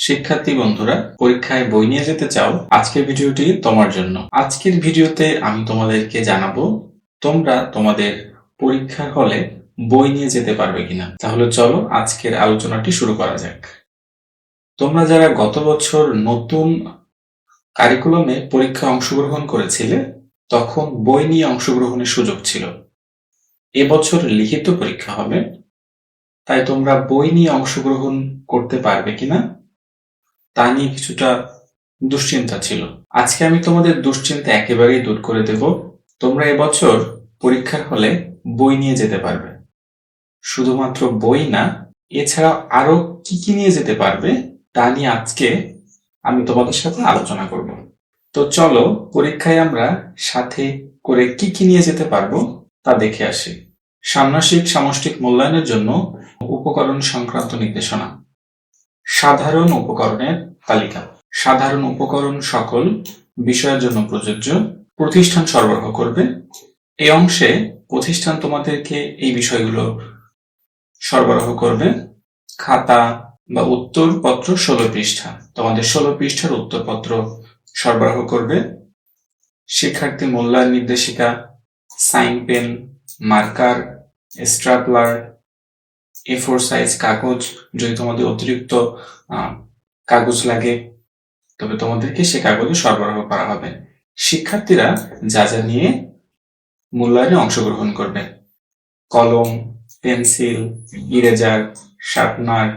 শিক্ষার্থী বন্ধুরা, পরীক্ষায় বই নিয়ে যেতে চাও? আজকের ভিডিওটি তোমার জন্য। আজকের ভিডিওতে আমি তোমাদেরকে জানাব, তোমরা তোমাদের পরীক্ষার হলে বই নিয়ে যেতে পারবে কিনা। তাহলে চলো আজকের আলোচনাটি শুরু করা যাক। তোমরা যারা গত বছর নতুন কারিকুলামে পরীক্ষায় অংশগ্রহণ করেছিলে, তখন বই নিয়ে অংশগ্রহণের সুযোগ ছিল। এবছর লিখিত পরীক্ষা হবে, তাই তোমরা বই নিয়ে অংশগ্রহণ করতে পারবে কিনা তা নিয়ে কিছুটা দুশ্চিন্তা ছিল। আজকে আমি তোমাদের দুশ্চিন্তা একেবারেই দূর করে দেব। তোমরা এবছর পরীক্ষার হলে বই নিয়ে যেতে পারবে। শুধুমাত্র বই না এছাড়া আরও কি কি নিয়ে যেতে পারবে তা নিয়ে আজকে আমি তোমাদের সাথে আলোচনা করব। তো চলো, পরীক্ষায় আমরা সাথে করে কি কি নিয়ে যেতে পারব তা দেখে আসি। ষান্মাসিক সামষ্টিক মূল্যায়নের জন্য উপকরণ সংক্রান্ত নির্দেশনা। সাধারণ উপকরণের তালিকা। সাধারণ উপকরণ সকল বিষয়ের জন্য প্রযোজ্য, প্রতিষ্ঠান সরবরাহ করবে। এই অংশে প্রতিষ্ঠান তোমাদেরকে এই বিষয়গুলো সরবরাহ করবে। খাতা বা উত্তরপত্র ষোলো পৃষ্ঠা। তোমাদের ষোলো পৃষ্ঠার উত্তরপত্র সরবরাহ করবে। শিক্ষার্থী মূল্যায়ন নির্দেশিকা, sign pen, marker, stapler A four size কাগজ, যদি তোমাদের অতিরিক্ত কাগজ লাগে। তবে তোমাদেরকে সে কাগজে সরবরাহ করা হবে। শিক্ষার্থীরা যা যা নিয়ে মূল্যায়নে অংশগ্রহণ করবে। কলম, পেন্সিল, ইরেজার, শার্পনার,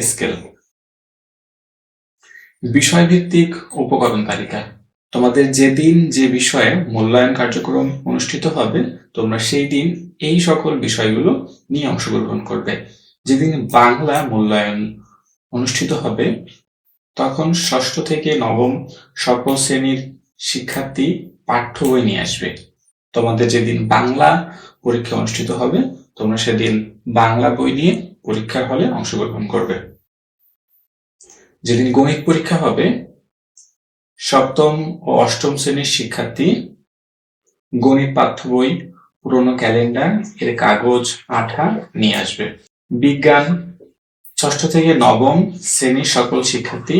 স্কেল। বিষয়ভিত্তিক উপকরণ তালিকা। তোমাদের যেদিন যে বিষয়ে মূল্যায়ন কার্যক্রম অনুষ্ঠিত হবে, তোমরা সেই দিন এই সকল বিষয়গুলো নিয়ে অংশগ্রহণ করবে। যেদিন বাংলা মূল্যায়ন অনুষ্ঠিত হবে তখন ষষ্ঠ থেকে নবম সকল শ্রেণির শিক্ষার্থী পাঠ্য বই নিয়ে আসবে। তোমাদের যেদিন বাংলা পরীক্ষা অনুষ্ঠিত হবে, তোমরা সেদিন বাংলা বই নিয়ে পরীক্ষার হলে অংশগ্রহণ করবে। যেদিন গণিত পরীক্ষা হবে, সপ্তম ও অষ্টম শ্রেণির শিক্ষার্থী গণিত পাঠ্য বই, পুরনো ক্যালেন্ডার, এর কাগজ, আঠা নিয়ে আসবে। বিজ্ঞান ষষ্ঠ থেকে নবম শ্রেণির সকল শিক্ষার্থী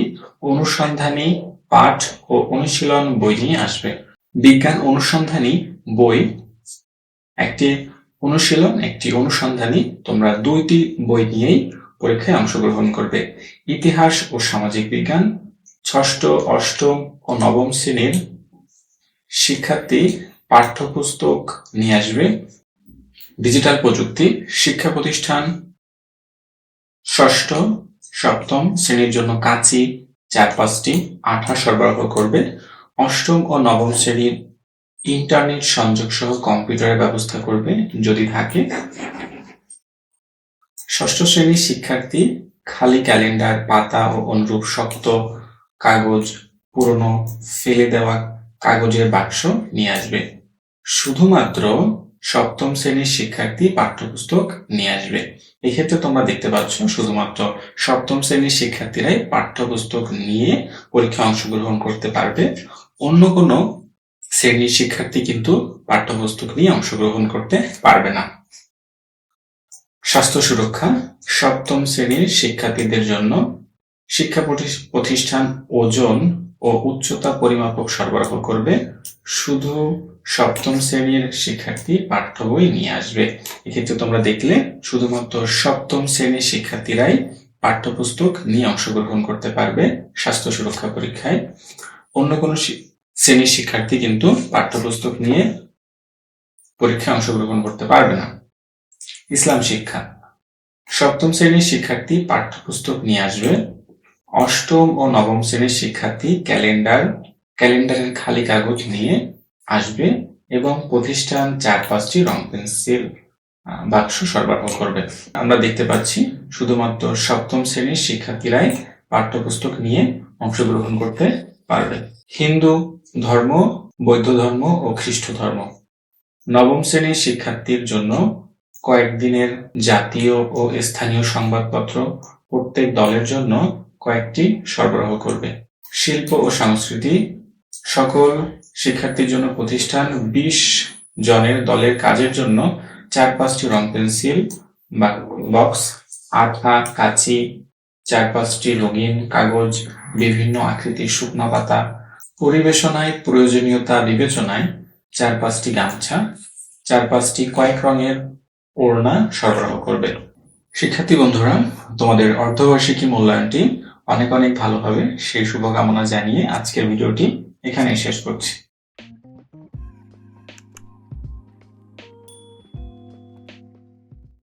অনুসন্ধানী, পাঠ ও অনুশীলন বই নিয়ে আসবে। বিজ্ঞান অনুসন্ধানী বই, একটি অনুশীলন, একটি অনুসন্ধানী তোমরা দুইটি বই নিয়েই পরীক্ষায় অংশগ্রহণ করবে। ইতিহাস ও সামাজিক বিজ্ঞান, ষষ্ঠ, অষ্টম ও নবম শ্রেণির শিক্ষার্থী পাঠ্যপুস্তক নিয়ে আসবে। ডিজিটাল প্রযুক্তি, শিক্ষা প্রতিষ্ঠান ষষ্ঠ, সপ্তম শ্রেণির জন্য কাঁচি, চার পাঁচটি, আঠা সরবরাহ করবে। অষ্টম ও নবম শ্রেণির ইন্টারনেট সংযোগ সহ কম্পিউটারের ব্যবস্থা করবে যদি থাকে। ষষ্ঠ শ্রেণির শিক্ষার্থী খালি ক্যালেন্ডার, পাতা ও অনুরূপ শক্ত কাগজ পুরনো ফেলে দেওয়া কাগজের বাক্স নিয়ে আসবে। শুধুমাত্র সপ্তম শ্রেণির শিক্ষার্থী পাঠ্যপুস্তক নিয়ে আসবে। এক্ষেত্রে তোমরা দেখতে পাচ্ছ, শুধুমাত্র সপ্তম শ্রেণির শিক্ষার্থীরাই পাঠ্যপুস্তক নিয়ে পরীক্ষায় অংশগ্রহণ করতে পারবে। অন্য কোনো শ্রেণির শিক্ষার্থী কিন্তু পাঠ্যপুস্তক নিয়ে অংশগ্রহণ করতে পারবে না। স্বাস্থ্য সুরক্ষা, সপ্তম শ্রেণির শিক্ষার্থীদের জন্য শিক্ষা প্রতিষ- প্রতিষ্ঠান ওজন ও উচ্চতা পরিমাপক সরবরাহ করবে। শুধু সপ্তম শ্রেণির শিক্ষার্থী পাঠ্য বই নিয়ে আসবে। এক্ষেত্রে তোমরা দেখলে শুধুমাত্র সপ্তম শ্রেণির শিক্ষার্থীরাই পাঠ্যপুস্তক নিয়ে অংশগ্রহণ করতে পারবে স্বাস্থ্য সুরক্ষা পরীক্ষায়। অন্য কোনো শ্রেণির শিক্ষার্থী কিন্তু পাঠ্যপুস্তক নিয়ে পরীক্ষায় অংশগ্রহণ করতে পারবে না। ইসলাম শিক্ষা। সপ্তম শ্রেণির শিক্ষার্থী পাঠ্যপুস্তক নিয়ে আসবে। অষ্টম ও নবম শ্রেণির শিক্ষার্থী ক্যালেন্ডার, ক্যালেন্ডারের খালি কাগজ নিয়ে আসবে এবং প্রতিষ্ঠান চার পাঁচটি রং পেন্সিল বাক্স সরবরাহ করবে। আমরা দেখতে পাচ্ছি শুধুমাত্র সপ্তম শ্রেণির শিক্ষার্থীরাই পাঠ্যপুস্তক নিয়ে অংশগ্রহণ করতে পারবে। হিন্দু ধর্ম, বৌদ্ধ ধর্ম ও খ্রিস্ট ধর্ম। নবম শ্রেণির শিক্ষার্থীর জন্য কয়েকদিনের জাতীয় ও স্থানীয় সংবাদপত্র প্রত্যেক দলের জন্য কয়েকটি সরবরাহ করবে। শিল্প ও সংস্কৃতি, সকল শিক্ষার্থীর জন্য প্রতিষ্ঠান বিশ জনের দলের কাজের জন্য চার পাঁচটি রং পেন্সিল, বা বক্স, আঠা, কাঁচি, চার পাঁচটি রঙিন কাগজ, বিভিন্ন আকৃতির শুকনা পাতা, পরিবেশনায় প্রয়োজনীয়তা বিবেচনায় চার পাঁচটি গামছা, চার পাঁচটি কয়েক রঙের ওড়না সরবরাহ করবে। শিক্ষার্থী বন্ধুরা, তোমাদের অর্ধবার্ষিকী মূল্যায়নটি অনেক অনেক ভালো হবে সেই শুভকামনা জানিয়ে আজকের ভিডিওটি এখানেই শেষ করছি।